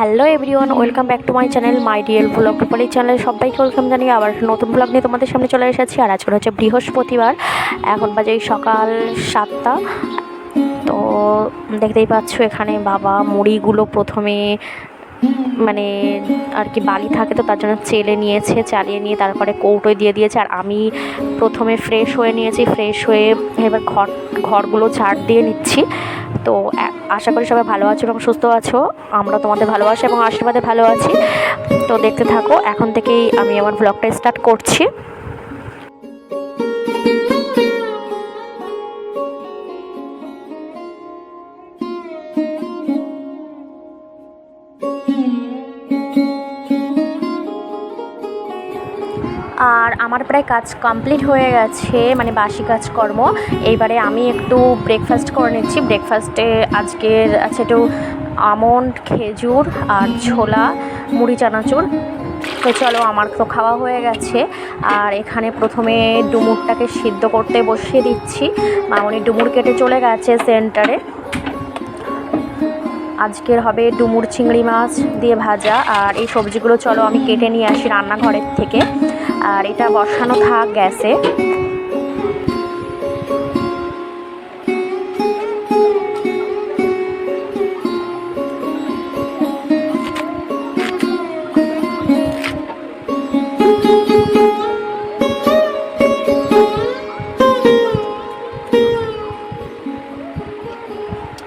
Hello everyone, welcome back to my channel my DL blog Rupali চ্যানেলে। সবাইকে welcome জানিয়ে আবার নতুন ব্লগ নিয়ে তোমাদের সামনে চলে এসেছি। আর আজকে হচ্ছে বৃহস্পতিবার, এখন বাজে সকাল সাতটা। তো দেখতেই পাচ্ছ এখানে বাবা মুড়িগুলো প্রথমে মানে আর কি বালি থাকে তো তার জন্য চেলে নিয়েছে, চালিয়ে নিয়ে তারপরে কৌটোয় দিয়ে দিয়েছে। আর আমি প্রথমে ফ্রেশ হয়ে নিয়েছি ফ্রেশ হয়ে এবার ঘর, ঘরগুলো ঝাড় দিয়ে নিচ্ছি। তো আশা করি সবাই ভালো আছো এবং সুস্থ আছো। আমরা তোমাদের ভালোবাসা এবং আশীর্বাদে ভালো আছি। তো দেখতে থাকো, এখন থেকেই আমি আমার ব্লগটা স্টার্ট করছি। আর আমার প্রায় কাজ কমপ্লিট হয়ে গেছে মানে বাসি কাজকর্ম। এইবারে আমি একটু ব্রেকফাস্ট করে নিচ্ছি। ব্রেকফাস্টে আজকের আছে একটু আমন্ড, খেজুর আর ছোলা, মুড়ি, চানাচুর। তো চলো, আমার তো খাওয়া হয়ে গেছে। আর এখানে প্রথমে ডুমুরটাকে সিদ্ধ করতে বসিয়ে দিচ্ছি। মামনি ডুমুর কেটে চলে গেছে সেন্টারে আজকের হবে ডুমুর চিংড়ি মাছ দিয়ে ভাজা, আর এই সবজিগুলো চলো আমি কেটে নিয়ে আসি রান্নাঘরের থেকে। আর এটা বসানো থাক গ্যাসে।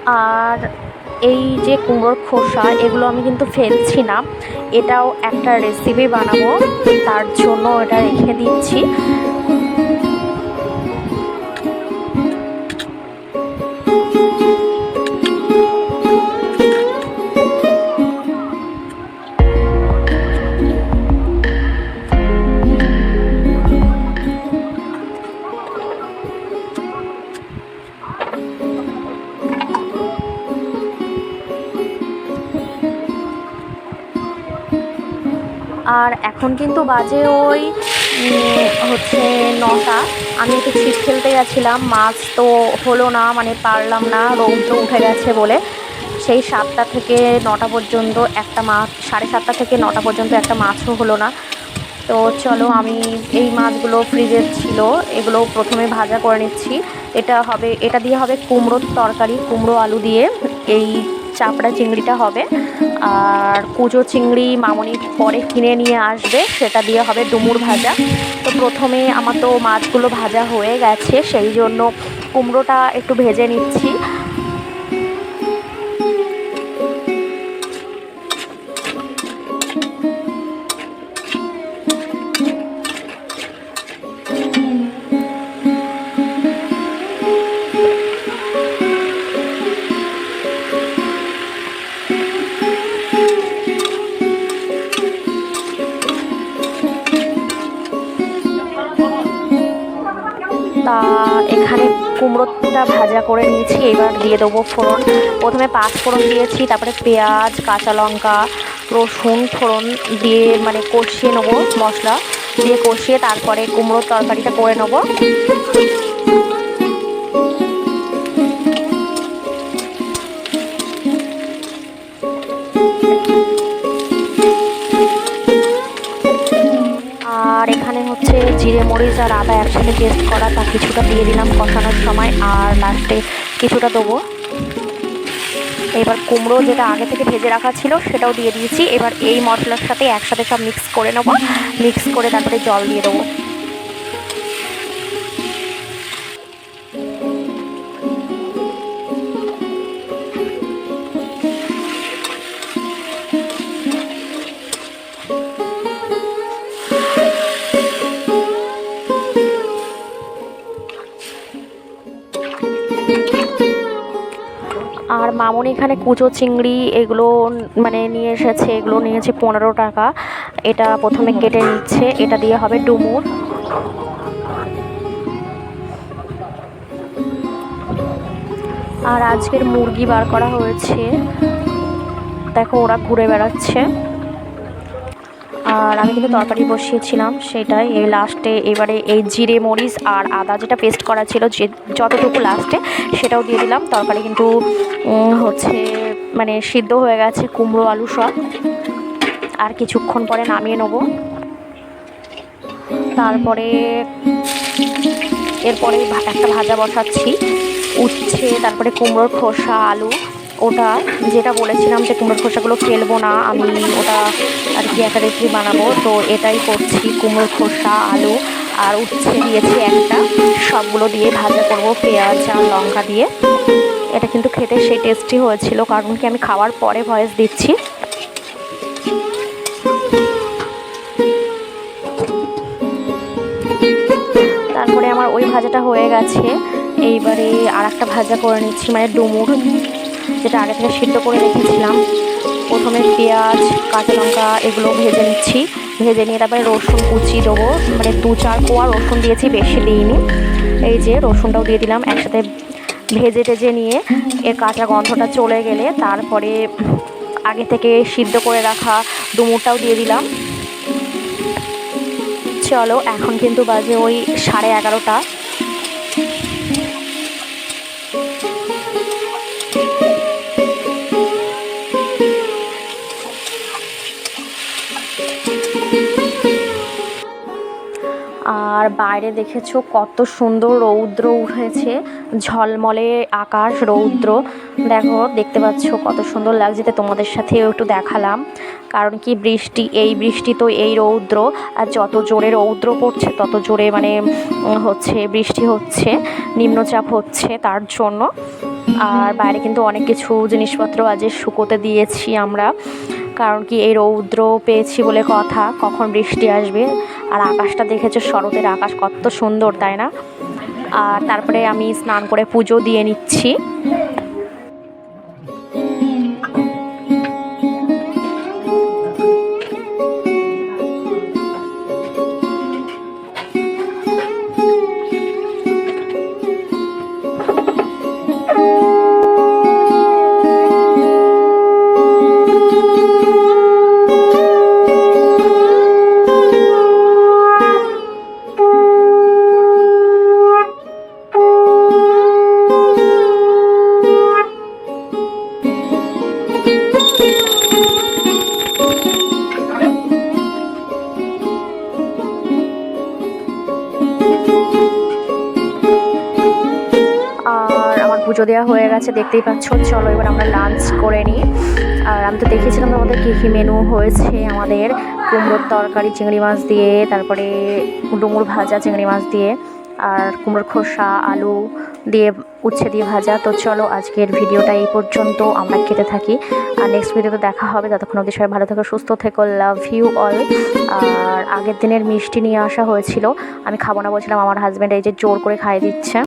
আর এই যে কুমড়োর খোসা, এগুলো আমি কিন্তু ফেলছি না। এটাও একটা রেসিপি বানাবো, তার জন্য এটা রেখে দিচ্ছি। আর এখন কিন্তু বাজে ওই হচ্ছে নটা। আমি একটু ছিপ খেলতে গেছিলাম, মাছ তো হলো না মানে পারলাম না রৌদ্র উঠে গেছে বলে। সেই সাতটা থেকে নটা পর্যন্ত একটা মাছ সাড়ে সাতটা থেকে নটা পর্যন্ত একটা মাছও হলো না। তো চলো, আমি এই মাছগুলো ফ্রিজের ছিল, এগুলো প্রথমে ভাজা করে নিচ্ছি। এটা হবে, এটা দিয়ে হবে কুমড়োর তরকারি, কুমড়ো আলু দিয়ে। এই চাপড়া চিংড়িটা হবে। আর কুজো চিংড়ি মামনি পরে কিনে নিয়ে আসবে, সেটা দিয়ে হবে ডুমুর ভাজা। তো প্রথমে আমার তো মাছগুলো ভাজা হয়ে গেছে, সেই জন্য কুমড়োটা একটু ভেজে নিচ্ছি। তা এখানে কুমড়োটা ভাজা করে নিয়েছি, এবার দিয়ে দেবো ফোড়ন। প্রথমে পাঁচ ফোড়ন দিয়েছি, তারপরে পেঁয়াজ, কাঁচা লঙ্কা, রসুন, ফোড়ন দিয়ে মানে কষিয়ে নেব মশলা। দিয়ে কষিয়ে তারপরে কুমড়োর তরকারিটা করে নেব। এখানে হচ্ছে জিরে মরিচ আর আদা একসাথে পেস্ট করা তা কিছুটা দিয়ে দিলাম কষানোর সময় আর লাস্টে কিছুটা দেবো। এবার কুমড়ো যেটা আগে থেকে ভেজে রাখা ছিল, সেটাও দিয়ে দিয়েছি। এবার এই মশলার সাথে একসাথে সব মিক্স করে নেব। মিক্স করে তারপরে জল দিয়ে দেবো। মামনি এখানে কুচো, চিংড়ি এগুলো মানে নিয়ে এসেছে, এগুলো নিয়েছে পনেরো টাকা। এটা প্রথমে কেটে নিচ্ছে, এটা দিয়ে হবে ডুমুর। আর আজকের মুরগি বার করা হয়েছে। দেখো ওরা ঘুরে বেড়াচ্ছে। আর আমি কিন্তু তরকারি বসিয়েছিলাম, সেটাই। এই লাস্টে এবারে এই জিরে, মরিচ আর আদা যেটা পেস্ট করা ছিল, যে যতটুকু লাস্টে সেটাও দিয়ে দিলাম। তরকারি কিন্তু হচ্ছে মানে সিদ্ধ হয়ে গেছে, কুমড়ো, আলু সব। আর কিছুক্ষণ পরে নামিয়ে নেব। তারপরে এরপরে একটা ভাজা বসাচ্ছি। উচ্ছে, তারপরে কুমড়োর খোসা, আলু। ওটা, যেটা বলেছিলাম যে কুমড়োর খোসাগুলো ফেলব না, আমি ওটা আর কি একটা রেসিপি বানাবো। তো এটাই করছি, কুমড়োর খোসা, আলু আর উচ্ছে দিয়েছি একটা। সবগুলো দিয়ে ভাজা করব, পেঁয়াজ আর লঙ্কা দিয়ে। এটা কিন্তু খেতে সেই টেস্টি হয়েছিল, কারণ কি আমি খাওয়ার পরে ভয়েস দিচ্ছি। তারপরে আমার ওই ভাজাটা হয়ে গেছে। এইবারে আর একটা ভাজা করে নিচ্ছি মানে ডুমুর। যেটা আগে থেকে সিদ্ধ করে রেখেছিলাম। প্রথমে পেঁয়াজ, কাঁচা লঙ্কা এগুলো ভেজে নিচ্ছি। ভেজে নিয়ে তারপরে রসুন কুচি দেবো। মানে দু চার কোয়া রসুন দিয়েছি, বেশি দিইনি। এই যে রসুনটাও দিয়ে দিলাম একসাথে ভেজে টেজে নিয়ে। এর কাঁচা গন্ধটা চলে গেলে তারপরে আগে থেকে সিদ্ধ করে রাখা ডুমুরটাও দিয়ে দিলাম। চলো, এখন কিন্তু বাজে ওই সাড়ে এগারোটা। আর বাইরে দেখেছ কত সুন্দর রৌদ্র উঠেছে, ঝলমলে আকাশ রৌদ্র। দেখো, দেখতে পাচ্ছ কত সুন্দর লাগছে তো তোমাদের সাথেও একটু দেখালাম। কারণ কি বৃষ্টি, এই বৃষ্টি তো এই রৌদ্র, আর যত জোরে রৌদ্র পড়ছে, তত জোরে মানে হচ্ছে, বৃষ্টি হচ্ছে, নিম্নচাপ হচ্ছে তার জন্য। আর বাইরে কিন্তু অনেক কিছু জিনিসপত্র আজ শুকোতে দিয়েছি আমরা। কারণ কি এই রৌদ্র পেয়েছি বলে কথা, কখন বৃষ্টি আসবে। আর আকাশটা দেখেছ, শরতের আকাশ কত সুন্দর, তাই না? আর তারপরে আমি স্নান করে পুজো দিয়ে নিচ্ছি। পুজো দেওয়া হয়ে গেছে, দেখতেই পাচ্ছ। চলো এবার আমরা লাঞ্চ করে নিই। আর আমি তো দেখেছিলাম আমাদের কী কী মেনু হয়েছে আমাদের। কুমড়োর তরকারি, চিংড়ি মাছ দিয়ে, তারপরে ডুমুর ভাজা, চিংড়ি মাছ দিয়ে, আর কুমড়োর খোসা, আলু দিয়ে উচ্ছে দিয়ে ভাজা। তো চলো আজকের ভিডিওটা এই পর্যন্ত, আমরা খেতে থাকি। আর নেক্সট ভিডিওতে দেখা হবে। ততক্ষণ অবধি সবাই ভালো থেকো, সুস্থ থেকো লাভ ইউ অল আর আগের দিনের মিষ্টি নিয়ে আসা হয়েছিল। আমি খাব না বলছিলাম, আমার হাজব্যান্ড এই যে জোর করে খাইয়ে দিচ্ছে।